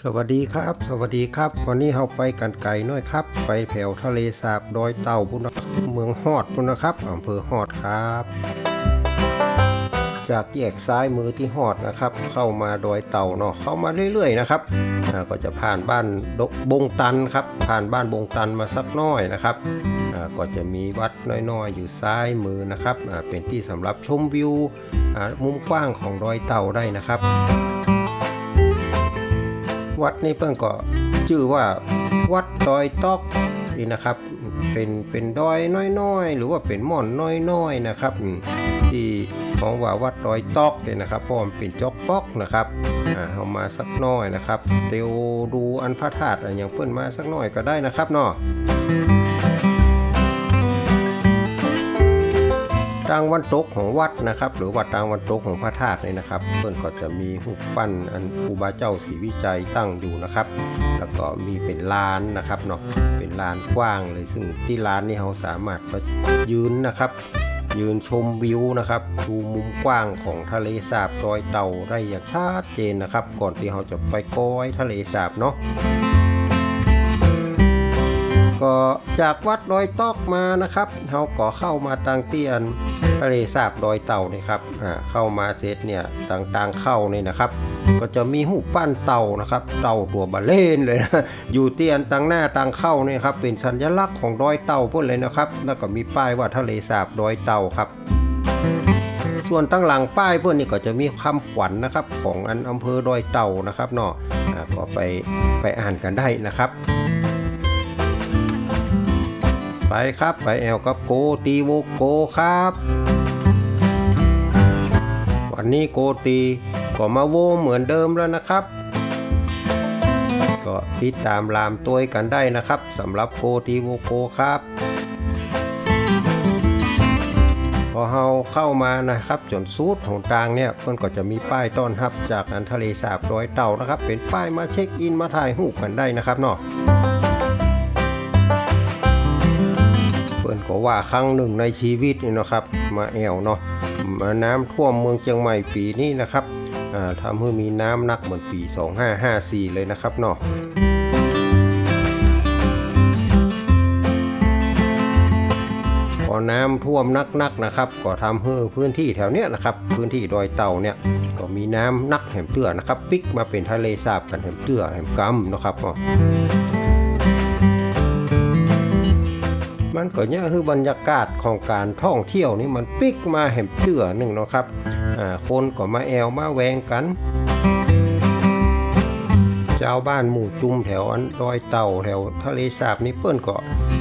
สวัสดีครับ สวัสดีครับ วันนี้เราไปกันไกลน้อยครับ ไปแถวทะเลสาบดอยเต่าพุ่นนะเมืองฮอดพุ่นนะครับอำเภอฮอดครับ จากแยกซ้ายมือที่ฮอดนะครับ เข้ามาดอยเต่าเนาะเข้ามาเรื่อยๆนะครับก็จะผ่านบ้านดบงตันครับ ผ่านบ้านบงตันมาสักน้อยนะครับก็จะมีวัดน้อยๆ อยู่ซ้ายมือนะครับเป็นที่สำหรับชมวิวมุมกว้างของดอยเต่าได้นะครับ วัดนี้เพิ่นก็ชื่อว่าวัดดอยตอกนี่นะครับเป็นเป็นดอยน้อยๆ หรือว่าเป็นหม่อนน้อยๆนะครับที่ของว่าวัดดอยตอกเนี่ยนะครับเพราะมันเป็นจอกปอกนะครับอ่าเอามาสักหน้อยนะครับเดี๋ยวดูอันพระธาตุอย่างเพิ่นมาสักหน่อยก็ได้นะครับเนาะทางวันตกของวัดนะครับ หรือวัดทางวันตกของพระธาตุนี่นะครับ เพื่อนก็จะมีรูปปั้นอันครูบาเจ้าศรีวิจัยตั้งอยู่นะครับ แล้วก็มีเป็นลานนะครับเนาะเป็นลานกว้างเลยซึ่งที่ลานนี่เราสามารถไปยืนนะครับ ยืนชมวิวนะครับดูมุมกว้างของทะเลสาบดอยเต่าได้อย่างชัดเจนนะครับ ก่อนที่เราจะไปก้อยทะเลสาบเนาะ ก็จากวัดดอยตอกมานะครับเราก็เข้ามาทางเตียนทะเลสาบดอยเต่านี่ครับเข้ามาเซตเนี่ยต่างๆเข้านี่นะครับ ก็จะมีหูปั้นเต่านะครับ เต่าตัวบาเล่นเลยนะอยู่เตียนตังหน้าตังเข้านี่ครับเป็นสัญลักษณ์ของดอยเต่าพวกเลยนะครับ แล้วก็มีป้ายว่าทะเลสาบดอยเต่าครับส่วนตั้งหลังป้ายพื่อนนี่ก็จะมีคำขวัญนะครับ ของอันอำเภอดอยเต่านะครับเนาะอ่ก็ไปไปอ่านกันได้นะครับ ไปครับไปแอลกับโกตีโวโกครับ วันนี้โกตีก็มาโวเหมือนเดิมแล้วนะครับ ก็ติดตามลามตัวกันได้นะครับสำหรับโกตีโวโกครับ พอเฮาเข้ามานะครับจนซูดของทางเนี่ยเพื่อนก็จะมีป้ายต้อนรับจากอันทะเลสาบร้อยเต่านะครับ เป็นป้ายมาเช็คอินมาถ่ายรูปกันได้นะครับเนาะ เพื่นก็ว่าครั้งหนึ่งในชีวิตนี่นะครับ มาแอวเนาะมาน้ำท่วมเมืองเชียงใหม่ปีนี้นะครับอ่าทำให้มีน้ำหนักเหมือนปี 2554 เลยนะครับเนาะพอน้ำท่วมนักๆนะครับ ก็ทำให้พื้นที่แถวเนี้ยนะครับ พื้นที่ดอยเต่าเนี่ยก็มีน้ำนักแหมเตื้อนะครับ ปิกมาเป็นทะเลสาบกันแหมเตื้อแหมกำนะครับเนาะ มันก็เนี่ยคือบรรยากาศของการท่องเที่ยวนี่มันปิกมาแหมเตื้อหนึ่งเนาะครับอ่าคนก็มาแอวมาแวงกันเจ้าบ้านหมู่จุมแถวอันดอยเต่าแถวทะเลสาบนี่เปิ้นก็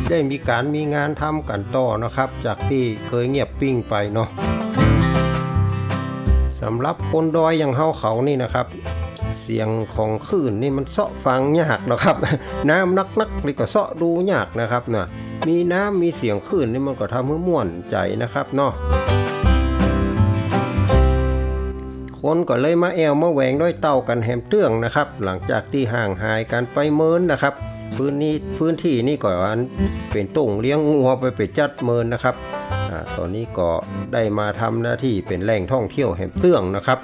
ได้มีการมีงานทำกันต่อนะครับ จากที่เคยเงียบปิ้งไปเนาะสำหรับคนดอยอย่างเฮาเขานี่นะครับ เสียงของคลื่นนี่มันเสาะฟังยากนะครับ น้ำนักๆนี่ก็เสาะดูยากนะครับนะ มีน้ำมีเสียงคลื่นนี่มันก็ทำให้ม่วนใจนะครับเนาะคนก็เลยมาแอวมาแหวงด้วยเต่ากันแฮมเตื้องนะครับ หลังจากที่ห่างหายกันไปเมินนะครับ พื้นนี้พื้นที่นี่ก็อันเป็นตุ่งเลี้ยงงัวไปเป็นจัดเมินนะครับอ่าตอนนี้ก็ได้มาทำหน้าที่เป็นแหล่งท่องเที่ยวแฮมเตื้องนะครับ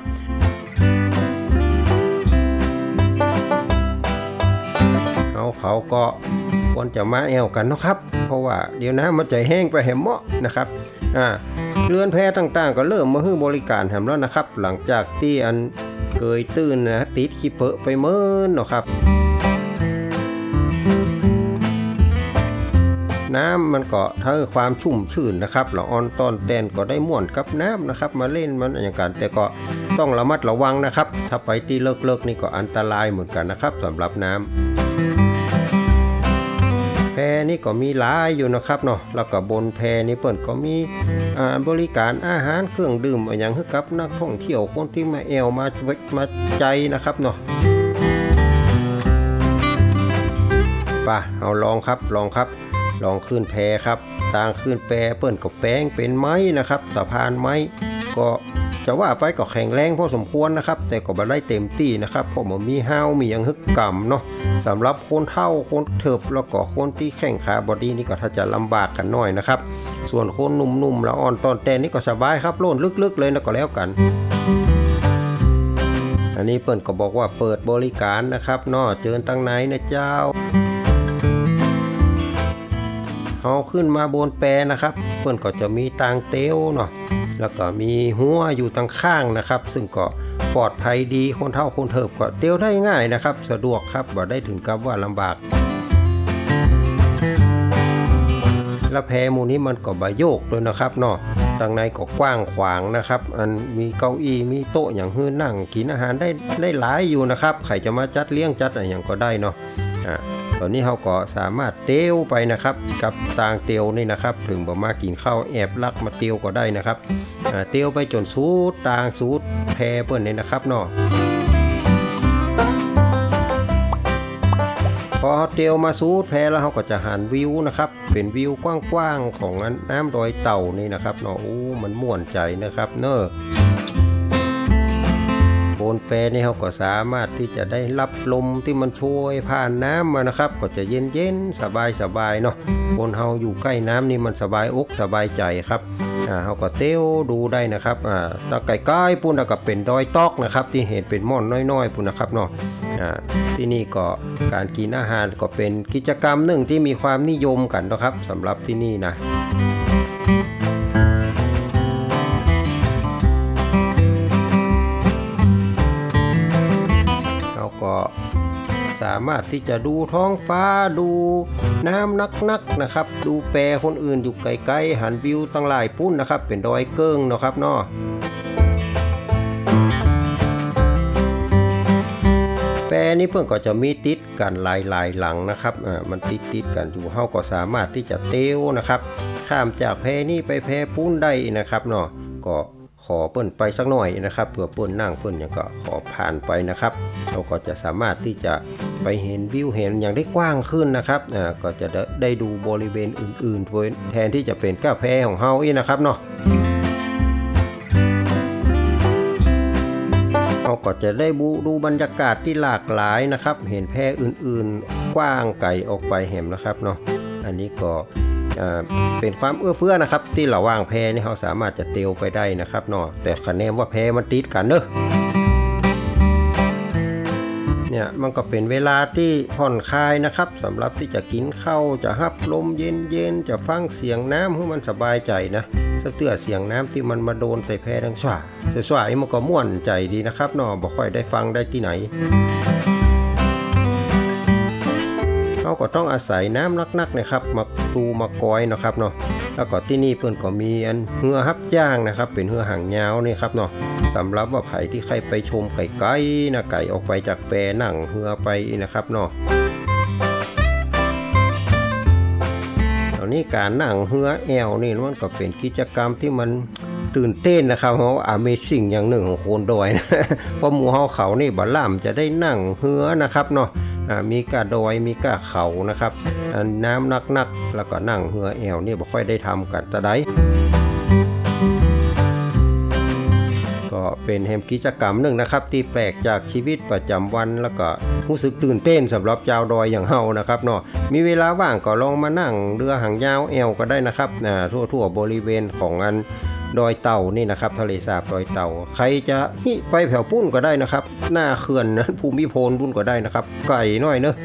เอาเขาก็ ควรจะมาแอวกันนะครับ เพราะว่าเดี๋ยวน้ำมันจะแห้งไปแหมเหมาะนะครับอ่าเรือนแพต่างๆ ก็เริ่มมาให้บริการแหมแล้วนะครับ หลังจากที่อันเกยตื้นนะติดขี้เปอะไปเมินเนาะครับ น้ำมันก็ทั้งความชุ่มชื่นนะครับละออนตอนแตนก็ได้ม่วนกับน้ำนะครับ มาเล่นมันอย่างกันแต่ก็ต้องระมัดระวังนะครับ ถ้าไปที่เลิกๆนี่ก็อันตรายเหมือนกันนะครับสำหรับน้ำ นี่ก็มีหลายอยู่นะครับเนาะแล้วก็บนแพนี่เปิ่นก็มีอ่าบริการอาหารเครื่องดื่มอะไรอย่างให้กับนักท่องเที่ยวคนที่มาแอวมามาใจนะครับเนาะป่ะเอาลองครับลองครับ ลองขึ้นแพครับทางขึ้นแพเปิ่นก็แป้งเป็นไม้นะครับสะพานไม้ก็ จะว่าไปก็แข็งแรงพอสมควรนะครับ แต่ก็บ่ได้เต็มที่นะครับเพราะมันมีห้าวมียังฮึกกำเนาะสำหรับคนเท่าคนเถิบแล้วก็คนที่แข่งขาบอดี้นี่ก็ถ้าจะลำบากกันหน่อยนะครับส่วนคนหนุ่มๆแล้วอ่อนตอนแต่นี่ก็สบายครับโล่นลึกๆ เลยนะก็แล้วกัน อันนี้เปิ้นก็บอกว่าเปิดบริการนะครับเนาะเจิญตั้งไหนนะเจ้าเอาขึ้นมาบนแปรนะครับ เพื่อนก็จะมีตางเต้วเนาะ แล้วก็มีหัวอยู่ตั้งข้างนะครับ ซึ่งก็ปลอดภัยดีคนเท่าคนเถิบก็เต้วได้ง่ายนะครับ สะดวกครับบ่ได้ถึงกับว่าลำบาก และแพมูนี้มันก็บาโยกด้วยนะครับเนาะทางในก็กว้างขวางนะครับ อันมีเก้าอี้มีโต๊ะอย่างฮื้อนั่งกินอาหารได้ได้หลายอยู่นะครับใครจะมาจัดเลี้ยงจัดอะไรอย่างก็ได้เนาะ อ่าตอนนี้เราก็สามารถเตียวไปนะครับ กับต่างเตียวนี่นะครับ ถึงบ่มากินข้าวแอบลักมาเตียวก็ได้นะครับอ่าเตียวไปจนสูดต่างสูดแพเปิ้นนี่นะครับเนาะพอเตียวมาสูดแพแล้วเราก็จะหันวิวนะครับ เป็นวิวกว้างๆของน้ำดอยเต่านี่นะครับเนาะโอ้มันม่วนใจนะครับ เนอะ นแปรนี่เขาก็สามารถที่จะได้รับลมที่มันช่วยผ่านน้ำมานะครับ ก็จะเย็นๆสบายๆเนาะคนเฮาอยู่ใกล้น้ำนี่มันสบายอกสบายใจครับอ่าเขาก็เตี้ยวดูได้นะครับอ่าตะไก่ใกล้ปุ่นแล้วก็เป็นดอยตอกนะครับ ที่เห็นเป็นม่อนน้อยๆปุ่นนะครับเนาะอ่าที่นี่ก็การกินอาหารก็เป็นกิจกรรมหนึ่งที่มีความนิยมกันนะครับสำหรับที่นี่นะ สามารถที่จะดูท้องฟ้าดูน้ำนักๆนะครับ ดูแปรคนอื่นอยู่ไกลๆหันวิวตั้งหลายปุ้นนะครับ เป็นดอยเกิ้งนะครับเนาะแปรนี้เพื่อนก็จะมีติดกันหลายๆหลังนะครับอ่ามันติดติดกันอยู่เฮาก็สามารถที่จะเต้วนะครับ ข้ามจากแพนี้ไปแพปุ้นได้นะครับเนาะก็ ขอเปิ้นไปสักหน่อยนะครับเผื่อเปิ้นนั่งเปิ้นอย่างก็ขอผ่านไปนะครับ เราก็จะสามารถที่จะไปเห็นวิวเห็นอย่างได้กว้างขึ้นนะครับอ่าก็จะได้ดูบริเวณอื่นๆ แทนที่จะเป็นก้าแพของเฮาอีนะครับเนาะเราก็จะได้บูดูบรรยากาศที่หลากหลายนะครับ เห็นแพ่อื่นๆ กว้างไกลออกไปแหมนนะครับเนาะอันนี้ก็ เป็นความเอื้อเฟื้อนะครับ ที่เระหว่างแพนี่เขาสามารถจะเตียวไปได้นะครับเนาะแต่คะแนนว่าแพมันติดกันเนอะเนี่ยมันก็เป็นเวลาที่ผ่อนคลายนะครับสำหรับที่จะกินข้าวจะฮับลมเย็นๆจะฟังเสียงน้ำให้มันสบายใจนะสะเตือเสียงน้ำที่มันมาโดนใส่แพดังสว่าสว่ามันก็ม่วนใจดีนะครับเนาะบ่ค่อยได้ฟังได้ที่ไหน เขาก็ต้องอาศัยน้ำนักๆนะครับมาดูมากอยนะครับเนาะแล้วก็ที่นี่เพิ่อนก็มีอันเรือฮับจ้างนะครับ เป็นเรือหางยาวนี่ครับเนาะสำหรับว่าไผที่ใครไปชมไก่ไก่นะไก่ออกไปจากแปรนั่งเรือไปนะครับเนาะตอนนี้การนั่งเรือแอวนี่มันก็เป็นกิจกรรมที่มันตื่นเต้นนะครับเพราะว่า Amazing อย่างหนึ่งของโคนดอยนะเพราะหมู่เฮาเขานี่บัลล่ำจะได้นั่งเรือนะครับเนาะ มีกาดอยมีกาเขานะครับน้ำนักๆ แล้วก็นั่งเหือแอวนี่บ่ค่อยได้ทำกันต่ใดก็เป็นแฮมกิจกรรมหนึ่งนะครับ ที่แปลกจากชีวิตประจำวันแล้วก็รู้สึกตื่นเต้นสำหรับชาวดอยอย่างเฮานะครับเนาะมีเวลาว่างก็ลองมานั่งเรือหางยาวแอวก็ได้นะครับอ่าทั่วบริเวณของอัน ดอยเต่านี่นะครับทะเลสาบดอยเต่า ใครจะฮิไปแผ่วปุ้นก็ได้นะครับ หน้าเขื่อนนั้นภูมิพลปุ้นก็ได้นะครับ ไก่น้อยเนอะ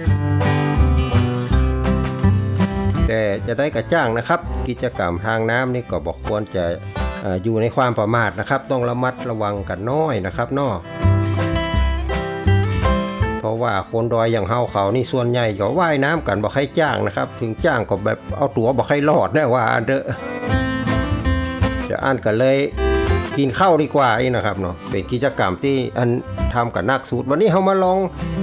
แต่จะได้กระจ้างนะครับ กิจกรรมทางน้ำนี่ก็บอกควรจะออยู่ในความประมาทนะครับ ต้องระมัดระวังกันน้อยนะครับนอะเพราะว่าคนดอยอย่างเฮาเขานี่ส่วนใหญ่ก็ว่ายน้ำกันบอกให้จ้างนะครับ ถึงจ้างก็แบบเอาตั๋วบอกให้รอดนะว่าเด้อ อ่านกันเลยกินข้าวดีกว่าอนะครับเนาะเป็นกิจกรรมที่อันทำกับนักสูตร วันนี้เรามาลอง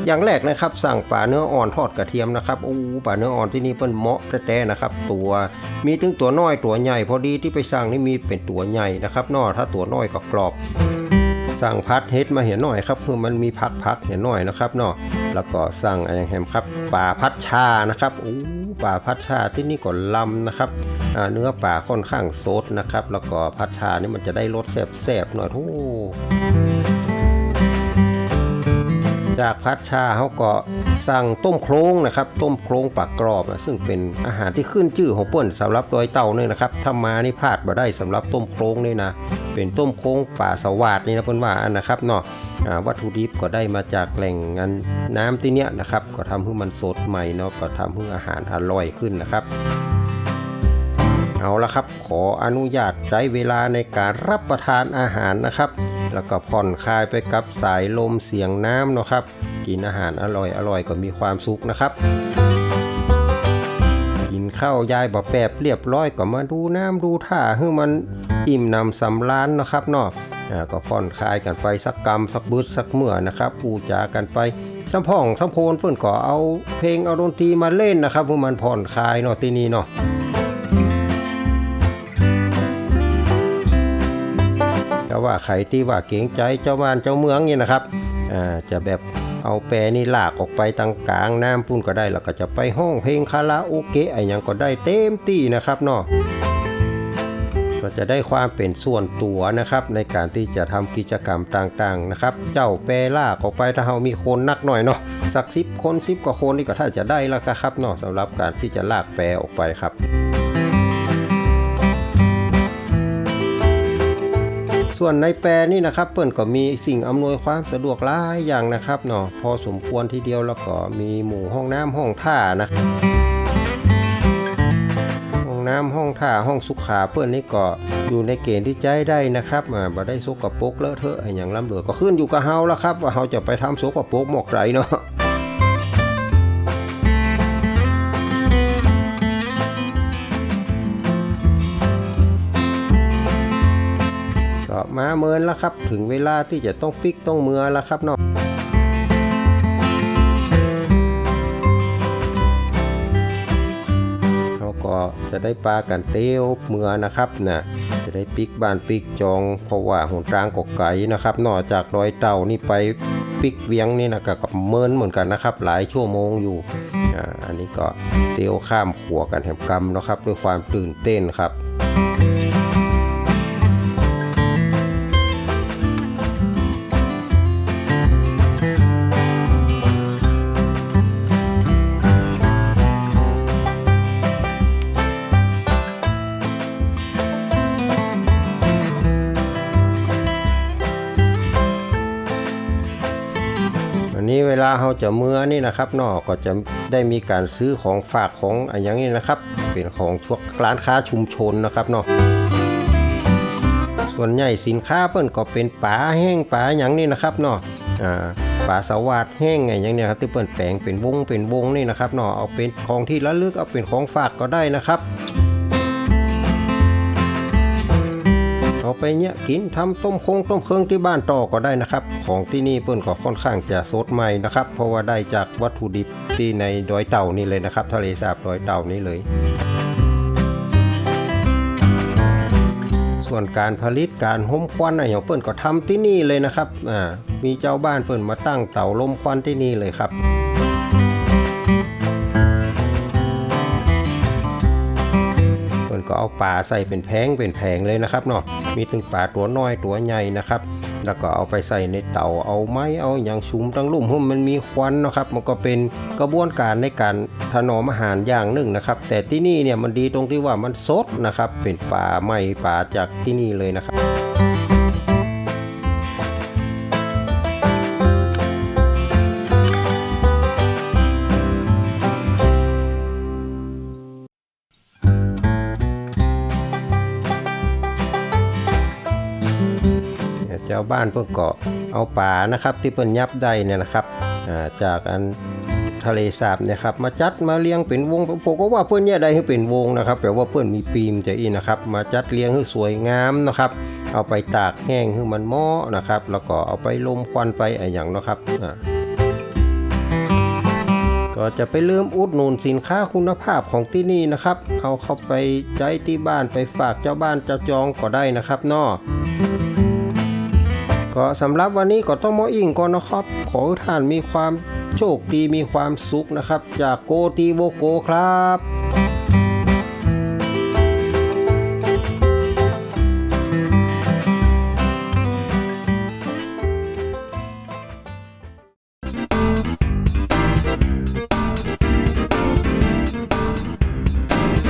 อย่างแรกนะครับ สั่งปลาเนื้ออ่อนทอดกระเทียมนะครับโอ้ปลาเนื้ออ่อนที่นี่เปิ้นเหมาะแท้ๆนะครับ ตัวมีถึงตัวน้อยตัวใหญ่ พอดีที่ไปสั่งนี่มีเป็นตัวใหญ่นะครับเนอถ้าตัวน้อยก็กรอบ สั่งพัดเฮ็ดมาเห็นหน่อยครับเพื่อมันมีพักพักเห็นหน่อยนะครับเนาะแล้วก็สั่งอะไรอย่างแฮมครับปลาพัดชานะครับโอ้ ป่าพัดชาที่นี่ก็ลำนะครับเนื้อป่าค่อนข้างสดนะครับ แล้วก็พัดชานี่มันจะได้รสแซ่บๆหน่อยโอ้ จากพัดชาเขาก็สั่งต้มโครงนะครับ ต้มโครงปากรอบนะซึ่งเป็นอาหารที่ขึ้นชื่อของเปิ้นสำหรับดอยเต่าเนี่ยนะครับถ้ามานี่พลาดบ่ได้สำหรับต้มโครงนี่นะเป็นต้มโครงป่าสวาดนี่นะเพิ่อนว่าอันนะครับเนาะวัตถุดิบก็ได้มาจากแหล่งนน้ำที่เนี้ยนะครับ ก็ทำให้มันสดใหม่เนาะก็ทำให้อาหารอร่อยขึ้นนะครับ เอาละครับ ขออนุญาตใช้เวลาในการรับประทานอาหารนะครับ แล้วก็ผ่อนคลายไปกับสายลมเสียงน้ำเนาะครับ กินอาหารอร่อยอร่อยก็มีความสุขนะครับกินข้าวยายบะแปบเรียบร้อยก็มาดูน้ำดูท่าให้มันอิ่มนำสำล้านนะครับเนาะก็ผ่อนคลายกันไปสักกรรมสักบึดสักเมื่อนะครับปูจากันไปสัมพ่องสัมโพนเพื่อนก็เอาเพลงเอาดนตรีมาเล่นนะครับเพื่อมันผ่อนคลายเนาะที่นี่เนาะ ว่าใครที่ว่าเก่งใจเจ้าบ้านเจ้าเมืองนี่นะครับอ่าจะแบบเอาแปรนี่ลากออกไปตังกลางน้ำพุ่นก็ได้แล้วก็จะไปห้องเพลงคาราโอเกะอะไรอย่างก็ได้เต็มที่นะครับเนาะก็จะได้ความเป็นส่วนตัวนะครับในการที่จะทำกิจกรรมต่างๆนะครับ เจ้าแปรลากออกไปถ้าเรามีคนนักหน่อยเนาะสักสิบคนสิบกว่าคนนี่ก็ถ้าจะได้แล้วครับเนาะสำหรับการที่จะลากแปรออกไปครับ ส่วนในแปรนี่นะครับเปิ้นก็มีสิ่งอำนวยความสะดวกหลายอย่างนะครับเนาะพอสมควรทีเดียวแล้วก็มีหมู่ห้องน้ำห้องท่านะห้องน้ำห้องท่าห้องสุขาเปิ้นนี่ก็อยู่ในเกณฑ์ที่ใจได้นะครับอ่าบ่ได้สกปรกเลอะเทอะอะไรอย่างล้ำเหลือก็ขึ้นอยู่กับเฮาแล้วครับว่าเฮาจะไปทำสกปรกหมอกไรเนาะ มาเมินแล้วครับ ถึงเวลาที่จะต้องปิกต้องเมือแล้วครับเนาะเขาก็จะได้ปลากันเตี้ยวเมือนะครับนะจะได้ปิกบ้านปิกจองเพราะว่าหนทางกกไก่นะครับนอกจากรอยเต่านี่ไปปิกเวียงนี่นะก็กับเมินเหมือนกันนะครับ หลายชั่วโมงอยู่อ่าอันนี้ก็เตี้ยวข้ามขัวกันแหมกรรมนะครับ ด้วยความตื่นเต้นครับ จะเมื่อนี่นะครับนอกก็จะได้มีการซื้อของฝากของอะไรอย่างนี้นะครับ เป็นของช่วงร้านค้าชุมชนนะครับเนาะส่วนใหญ่สินค้าเพิ่นก็เป็นปลาแห้งปลาอย่างนี้นะครับเนาะอ่าปลาสวาดแห้งไงอย่างเนี้ยครับที่เปิ้นแปลงเป็นวงเป็นวงนี่นะครับเนาะเอาเป็นของที่ระลึกเอาเป็นของฝากก็ได้นะครับ ไปเนี่ยกินทำต้มคงต้มเครื่องที่บ้านต่อก็ได้นะครับ ของที่นี่เปิ้นก็ค่อนข้างจะสดใหม่นะครับ เพราะว่าได้จากวัตถุดิบที่ในดอยเต่านี่เลยนะครับ ทะเลสาบดอยเต่านี่เลย ส่วนการผลิตการห่มควันอะไรของเปิ้นก็ทำที่นี่เลยนะครับอ่ามีเจ้าบ้านเปิ้นมาตั้งเต่าลมควันที่นี่เลยครับ ก็เอาปลาใส่เป็นแพงเป็นแผงเลยนะครับเนาะมีตึงปลาตัวน้อยตัวใหญ่นะครับ แล้วก็เอาไปใส่ในเตาเอาไม้เอาอย่างชุมตั้งลุ่มมันมีควันนะครับ มันก็เป็นกระบวนการในการถนอมอาหารอย่างหนึ่งนะครับ แต่ที่นี่เนี่ยมันดีตรงที่ว่ามันสดนะครับ เป็นปลาใหม่ปลาจากที่นี่เลยนะครับ เนี่ยเจ้าบ้านเพิ่อนก็เอาป่านะครับ ที่เพิ่นยับได้เนี่ยนะครับจากอันทะเลสาบเนี่ยครับมาจัดมาเลี้ยงเป็นวงผมก็ว่าเพิ่อนเนี่ยได้ให้เป็นวงนะครับแปลว่าเพิ่อนมีปีมจะอีนะครับ มาจัดเลี้ยงให้สวยงามนะครับ เอาไปตากแห้งให้มันหมาะนะครับ แล้วก็เอาไปลมควันไปอะไรอย่างนะครับก็จะไปลืมอุดหนุนสินค้าคุณภาพของที่นี่นะครับ เอาเข้าไปใจที่บ้านไปฝากเจ้าบ้านเจ้าจองก็ได้นะครับนาะ ก็สำหรับวันนี้ก็ต้องมออิงก่อนนะครับ ขอให้ท่านมีความโชคดีมีความสุขนะครับ จากโกตีโวโกครับ